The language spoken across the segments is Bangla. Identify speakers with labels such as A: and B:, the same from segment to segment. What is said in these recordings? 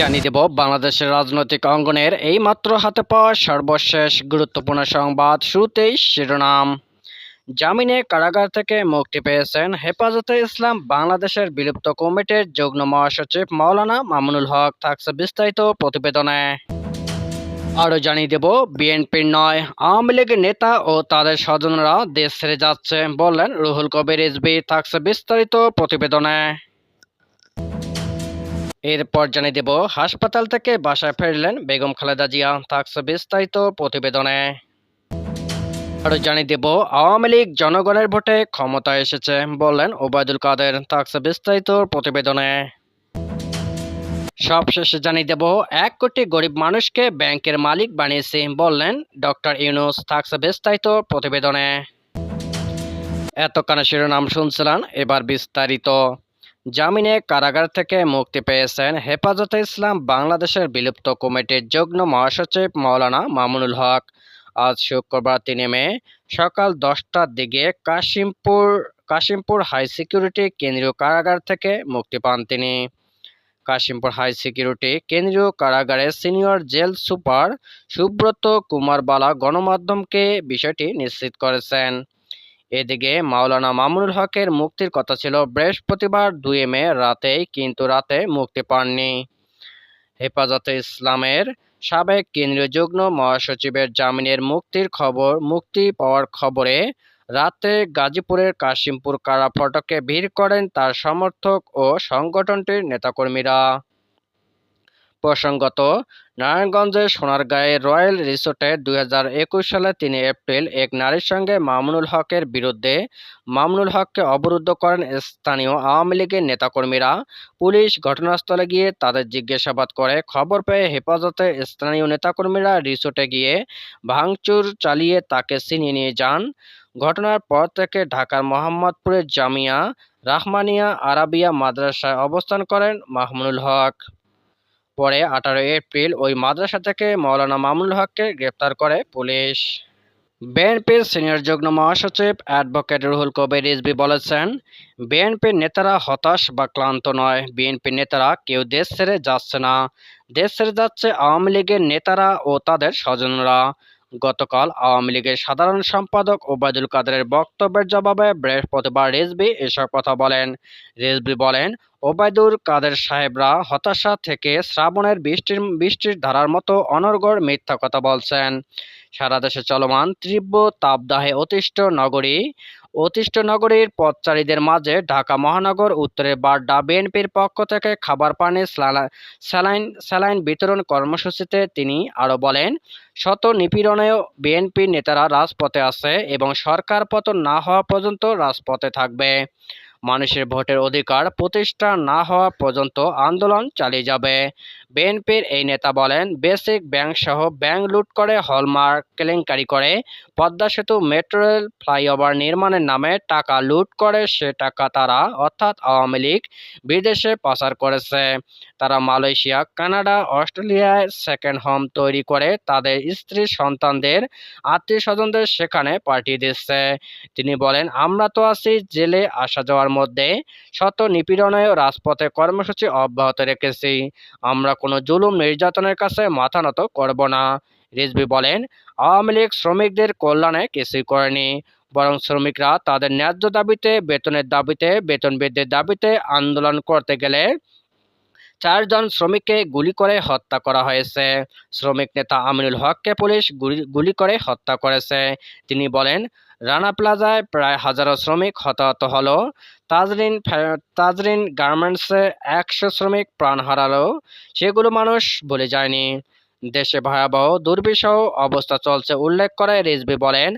A: জানিয়ে দেব, বাংলাদেশের রাজনৈতিক অঙ্গনের এই মাত্র হাতে পাওয়া সর্বশেষ গুরুত্বপূর্ণ সংবাদ শুরুতেই শিরোনাম। জামিনে কারাগার থেকে মুক্তি পেয়েছেন হেফাজতে ইসলাম বাংলাদেশের বিলুপ্ত কমিটির যুগ্ম মহাসচিব মাওলানা মামুনুল হক, থাকছে বিস্তারিত প্রতিবেদনে। আরও জানিয়ে দেব, বিএনপির নয় আওয়ামী লীগের নেতা ও তাদের স্বজনরা দেশ ছেড়ে যাচ্ছে বললেন রুহুল কবির রিজভী থাকছে বিস্তারিত প্রতিবেদনে। এরপর জানিয়ে দেব, হাসপাতাল থেকে বাসায় ফিরলেন বেগম খালেদা জিয়া। থাকছে বিস্তারিত প্রতিবেদনে। আরও জানিয়ে দেব, আওয়ামী লীগ জনগণের ভোটে ক্ষমতায় এসেছে বললেন ওবায়দুল কাদের। থাকছে বিস্তারিত প্রতিবেদনে। সবশেষে জানিয়ে দেব, এক কোটি গরিব মানুষকে ব্যাংকের মালিক বানিয়েছে বললেন ডক্টর ইউনুস। থাকছে বিস্তারিত প্রতিবেদনে। এতক্ষণ শিরোনাম শুনছিলেন, এবার বিস্তারিত। জামিনে কারাগার থেকে মুক্তি পেয়েছেন হেফাজতে ইসলাম বাংলাদেশের বিলুপ্ত কমিটির যুগ্ম মহাসচিব মাওলানা মামুনুল হক। আজ শুক্রবার তিনে মে, সকাল দশটার দিকে কাশিমপুর কাশিমপুর হাই সিকিউরিটি কেন্দ্রীয় কারাগার থেকে মুক্তি পান তিনি। কাশিমপুর হাই সিকিউরিটি কেন্দ্রীয় কারাগারের senior jail super Subrata Kumar Bala গণমাধ্যমকে বিষয়টি নিশ্চিত করেছেন। এদিকে মাওলানা মামুনুল হকের মুক্তির কথা ছিল বৃহস্পতিবার দুই মে রাতেই, কিন্তু রাতে মুক্তি পাননি। হেফাজতে ইসলামের সাবেক কেন্দ্রীয় যুগ্ম মহাসচিবের জামিনের মুক্তির খবর, মুক্তি পাওয়ার খবরে রাতে গাজীপুরের কাশিমপুর কারা ফটকে ভিড় করেন তার সমর্থক ও সংগঠনটির নেতাকর্মীরা। প্রসঙ্গত, নারায়ণগঞ্জের সোনারগাঁয়ে রয়্যাল রিসোর্টে দু হাজার একুশ সালে তিন এপ্রিল এক নারীর সঙ্গে মামুনুল হকের বিরুদ্ধে মামুনুল হককে অবরুদ্ধ করেন স্থানীয় আওয়ামী লীগের নেতাকর্মীরা। পুলিশ ঘটনাস্থলে গিয়ে তাদের জিজ্ঞাসাবাদ করে খবর পেয়ে হেফাজতে স্থানীয় নেতাকর্মীরা রিসোর্টে গিয়ে ভাঙচুর চালিয়ে তাকে ছিনিয়ে নিয়ে যান। ঘটনার পর থেকে ঢাকার মোহাম্মদপুরের জামিয়া রাহমানিয়া আরাবিয়া মাদ্রাসায় অবস্থান করেন মাহমুনুল হক। পরে আঠারো এপ্রিল ওই মাদ্রাসা থেকে মৌলানা মামুনুল হককে গ্রেপ্তার করে পুলিশ। বিএনপির সিনিয়র যুগ্ম মহাসচিব অ্যাডভোকেট রুহুল কবির রিজবি বলেছেন, বিএনপির নেতারা হতাশ বা ক্লান্ত নয়। বিএনপির নেতারা কেউ দেশ ছেড়ে যাচ্ছে না। দেশ ছেড়ে যাচ্ছে আওয়ামী লীগের নেতারা ও তাদের স্বজনরা। গতকাল আওয়ামী লীগের সাধারণ সম্পাদক ওবায়দুল কাদেরের বক্তব্যের জবাবে বৃহস্পতিবার রেজবি এসব কথা বলেন। রেজবি বলেন, ওবায়দুল কাদের সাহেবরা হতাশা থেকে শ্রাবণের বৃষ্টির বৃষ্টির ধারার মতো অনর্গর মিথ্যা কথা বলছেন। সারা দেশে চলমান তীব্র তাপদাহে অতিষ্ঠ নগরী অতিষ্ঠ নগরীর পথচারীদের মাঝে ঢাকা মহানগর উত্তরের বাড্ডা বিএনপির পক্ষ থেকে খাবার পানি স্যালাইন স্যালাইন বিতরণ কর্মসূচিতে তিনি আরও বলেন, শত নিপীড়নেও বিএনপির নেতারা রাজপথে আছে এবং সরকার পতন না হওয়া পর্যন্ত রাজপথে থাকবে। মানুষের ভোটের অধিকার প্রতিষ্ঠা না হওয়া পর্যন্ত আন্দোলন চালিয়ে যাবে। বিএনপির এই নেতা বলেন, বেসিক ব্যাংক সহ ব্যাংক লুট করে হলমার্ক, কেলেঙ্কারি করে পদ্মা সেতু মেট্রো রেল ফ্লাইওভার নির্মাণের নামে টাকা লুট করে সে টাকা তারা, অর্থাৎ আওয়ামী লীগ, বিদেশে পাচার করেছে। তারা মালয়েশিয়া, কানাডা, অস্ট্রেলিয়ায় সেকেন্ড হোম তৈরি করে তাদের স্ত্রী সন্তানদের আত্মীয় স্বজনদের সেখানে পাঠিয়ে দিচ্ছে। তিনি বলেন, আমরা তো আছি জেলে আসা যাওয়ার মধ্যে শত নিপীড়নে রাজপথে কর্মসূচি অব্যাহত রেখেছি। আমরা কোনো জুলুম নির্যাতনের কাছে মাথা নত করব না রিজবি বলেন। আওয়ামী লীগ শ্রমিকদের কল্যাণে কিছুই করেনি, বরং শ্রমিকরা তাদের ন্যায্য দাবিতে, বেতনের দাবিতে, বেতন বৃদ্ধির দাবিতে আন্দোলন করতে গেলে চারজন শ্রমিককে গুলি করে হত্যা করা হয়েছে। শ্রমিক নেতা আমিনুল হককে পুলিশ গুলি করে হত্যা করেছে। তিনি বলেন, রানা প্লাজায় প্রায় হাজারো শ্রমিক হতাহত হলো। তাজরিন তাজরিন গার্মেন্টসে একশো শ্রমিক প্রাণ হারালো। সেগুলো মানুষ বলে যায়নি। দেশে ভয়াবহ দুর্বিষহ অবস্থা চলছে, উল্লেখ করে রিজবি বলেন,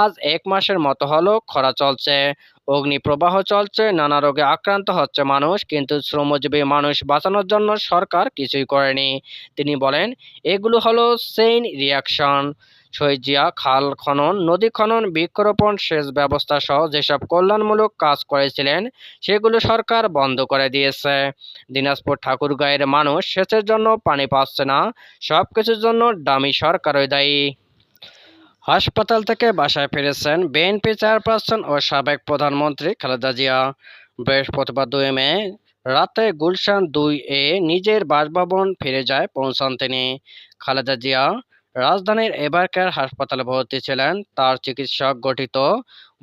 A: আজ এক মাসের মতো হলো খরা চলছে। অগ্নিপ্রবাহ চলছে, নানা রোগে আক্রান্ত হচ্ছে মানুষ, কিন্তু শ্রমজীবী মানুষ বাঁচানোর জন্য সরকার কিছুই করেনি। তিনি বলেন, এগুলো হলো সেইন রিয়াকশন শহীদ জিয়া, খাল খনন, নদী খনন বৃক্ষরোপণ সেচ ব্যবস্থা সহ যেসব কল্যাণমূলক কাজ করেছিলেন, সেগুলো সরকার বন্ধ করে দিয়েছে। দিনাজপুর ঠাকুরগাঁয়ের মানুষ সেচের জন্য পানি পাচ্ছে না সব কিছুর জন্য দামি সরকারই দায়ী। হাসপাতাল থেকে বাসায় ফিরেছেন বিএনপি চেয়ারপারসন ও সাবেক প্রধানমন্ত্রী খালেদা জিয়া। বৃহস্পতিবার দুই মে রাতে গুলশান দুই এ নিজের বাসভবন ফিরে যায় পৌঁছান তিনি। খালেদা জিয়া রাজধানীর এবারকার হাসপাতালে ভর্তি ছিলেন তার চিকিৎসক গঠিত।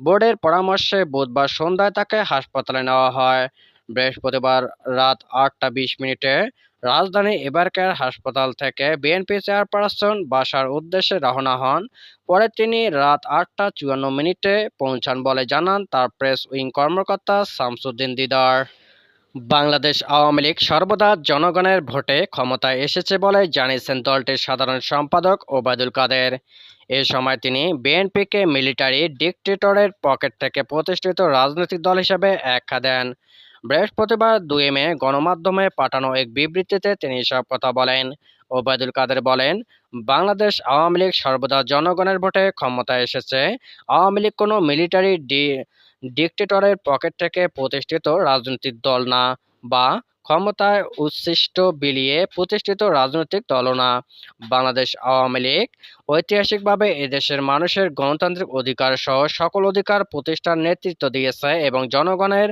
A: বোর্ডের পরামর্শে বুধবার সন্ধ্যায় তাকে হাসপাতালে নেওয়া হয়। বৃহস্পতিবার রাত আটটা বিশ মিনিটে রাজধানী এবারকার হাসপাতাল থেকে বিএনপি চেয়ারপারসন বাসার উদ্দেশ্যে রওনা হন। পরে তিনি রাত আটটা চুয়ান্ন মিনিটে পৌঁছান বলে জানান তার প্রেস উইং কর্মকর্তা শামসুদ্দিন দিদার। বাংলাদেশ আওয়ামী লীগ সর্বদা জনগণের ভোটে ক্ষমতায় এসেছে বলে জানিয়েছেন দলটির সাধারণ সম্পাদক ওবায়দুল কাদের। এ সময় তিনি বিএনপিকে মিলিটারি ডিকটেটরের পকেট থেকে প্রতিষ্ঠিত রাজনৈতিক দল হিসেবে আখ্যা দেন। বৃহস্পতিবার দুই মে গণমাধ্যমে পাঠানো এক বিবৃতিতে তিনি এসব কথা বলেন। ওবায়দুল কাদের বলেন, বাংলাদেশ আওয়ামী লীগ সর্বদা জনগণের ভোটে ক্ষমতায় এসেছে। আওয়ামী লীগ কোনো মিলিটারি ডি ডিকটেটরের পকেট থেকে প্রতিষ্ঠিত রাজনৈতিক দল না বা ক্ষমতায় উচ্ছিষ্ট বিলিয়ে প্রতিষ্ঠিত রাজনৈতিক দলও না। বাংলাদেশ আওয়ামী লীগ ঐতিহাসিকভাবে এদেশের মানুষের গণতান্ত্রিক অধিকার সহ সকল অধিকার প্রতিষ্ঠার নেতৃত্ব দিয়েছে এবং জনগণের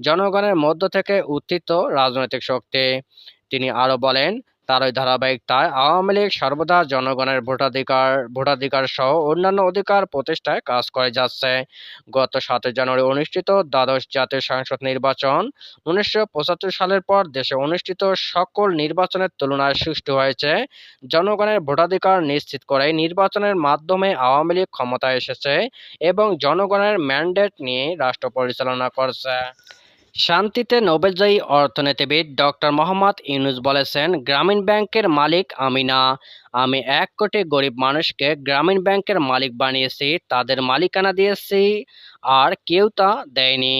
A: জনগণের মধ্য থেকে উত্থিত রাজনৈতিক শক্তি। তিনি আরও বলেন তারই ধারাবাহিকতায় আওয়ামী লীগ সর্বদা জনগণের ভোটাধিকার ভোটাধিকার সহ অন্যান্য অধিকার প্রতিষ্ঠায় কাজ করে যাচ্ছে। গত সাতই জানুয়ারি অনুষ্ঠিত দ্বাদশ জাতীয় সংসদ নির্বাচন উনিশশো পঁচাত্তর সালের পর দেশে অনুষ্ঠিত সকল নির্বাচনের তুলনায় সুষ্ঠু হয়েছে। জনগণের ভোটাধিকার নিশ্চিত করে নির্বাচনের মাধ্যমে আওয়ামী লীগ ক্ষমতায় এসেছে এবং জনগণের ম্যান্ডেট নিয়ে রাষ্ট্র পরিচালনা করছে। শান্তিতে নোবেলজয়ী অর্থনীতিবিদ ডক্টর মোহাম্মদ ইউনুস বলেছেন, গ্রামীণ ব্যাংকের মালিক আমি না। আমি এক কোটি গরিব মানুষকে গ্রামীণ ব্যাংকের মালিক বানিয়েছি, তাদের মালিকানা দিয়েছি, আর কেউ তা দেয়নি।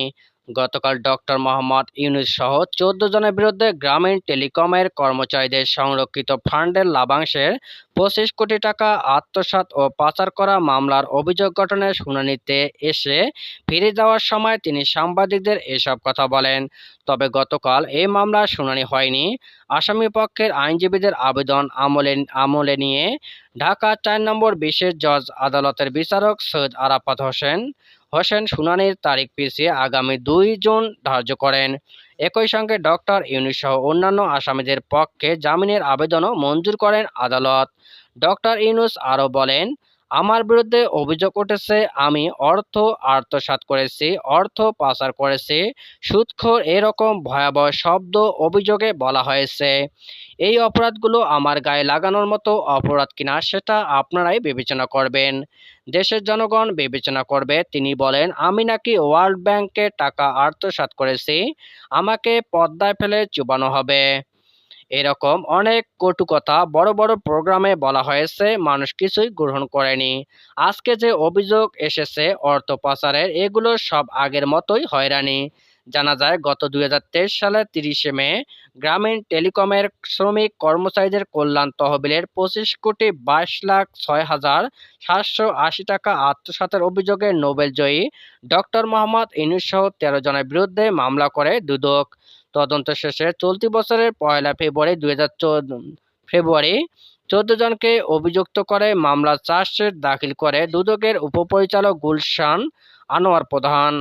A: গতকাল ডক্টর মোহাম্মদ ইউনুস সহ চোদ্দ জনের বিরুদ্ধে গ্রামীণ টেলিকমের কর্মচারীদের সংরক্ষিত ফান্ডের লাভাংশের পঁচিশ কোটি টাকা আত্মসাৎ ও পাচার করা মামলার অভিযোগ গঠনের শুনানিতে এসে ফিরে যাওয়ার সময় তিনি সাংবাদিকদের এসব কথা বলেন। তবে গতকাল এই মামলার শুনানি হয়নি। আসামি পক্ষের আইনজীবীদের আবেদন আমলে আমলে নিয়ে ঢাকা চার নম্বর বিশেষ জজ আদালতের বিচারক সৈয়দ আরাফাত হোসেন হোসেন শুনানির তারিখ পিছিয়ে আগামী দুই জুন ধার্য করেন। একই সঙ্গে ডক্টর ইউনুস সহ অন্যান্য আসামিদের পক্ষে জামিনের আবেদনও মঞ্জুর করেন আদালত। ডক্টর ইউনুস আরও বলেন আমার বিরুদ্ধে অভিযোগ উঠেছে, আমি অর্থ আত্মসাৎ করেছি, অর্থ পাচার করেছি। সুদখোর এরকম ভয়াবহ শব্দ অভিযোগে বলা হয়েছে। এই অপরাধগুলো আমার গায়ে লাগানোর মতো অপরাধ কিনা সেটা আপনারাই বিবেচনা করবেন। দেশের জনগণ বিবেচনা করবে। তিনি বলেন, আমি নাকি ওয়ার্ল্ড ব্যাংকে টাকা আত্মসাৎ করেছি। আমাকে পদ্মায় ফেলে চুবানো হবে। এরকম অনেক কটু কথা বড় বড় প্রোগ্রামে বলা হয়েছে, মানুষ কিছুই গ্রহণ করেনি। আজকে যে অভিযোগ এসেছে, অর্থ পাচারের, এগুলো সব আগের মতোই হয়রানি। জানা যায়, গত দুই হাজার তেইশ সালের তিরিশে মে, গ্রামীণ টেলিকমের শ্রমিক কর্মচারীদের কল্যাণ তহবিলের পঁচিশ কোটি বাইশ লাখ ছয় হাজার সাতশো আশি টাকা আত্মসাতের অভিযোগে নোবেলজয়ী ডক্টর মোহাম্মদ ইনুস সহ তেরো জনের বিরুদ্ধে মামলা করে দুদক। তদন্ত শেষে চলতি বছরের পয়লা ফেব্রুয়ারি দুই হাজার চোদ্দ, ফেব্রুয়ারি চোদ্দ জনকে অভিযুক্ত করে মামলা চার্জশিট দাখিল করে দুদকের উপপরিচালক গুলশান আনোয়ার প্রধান।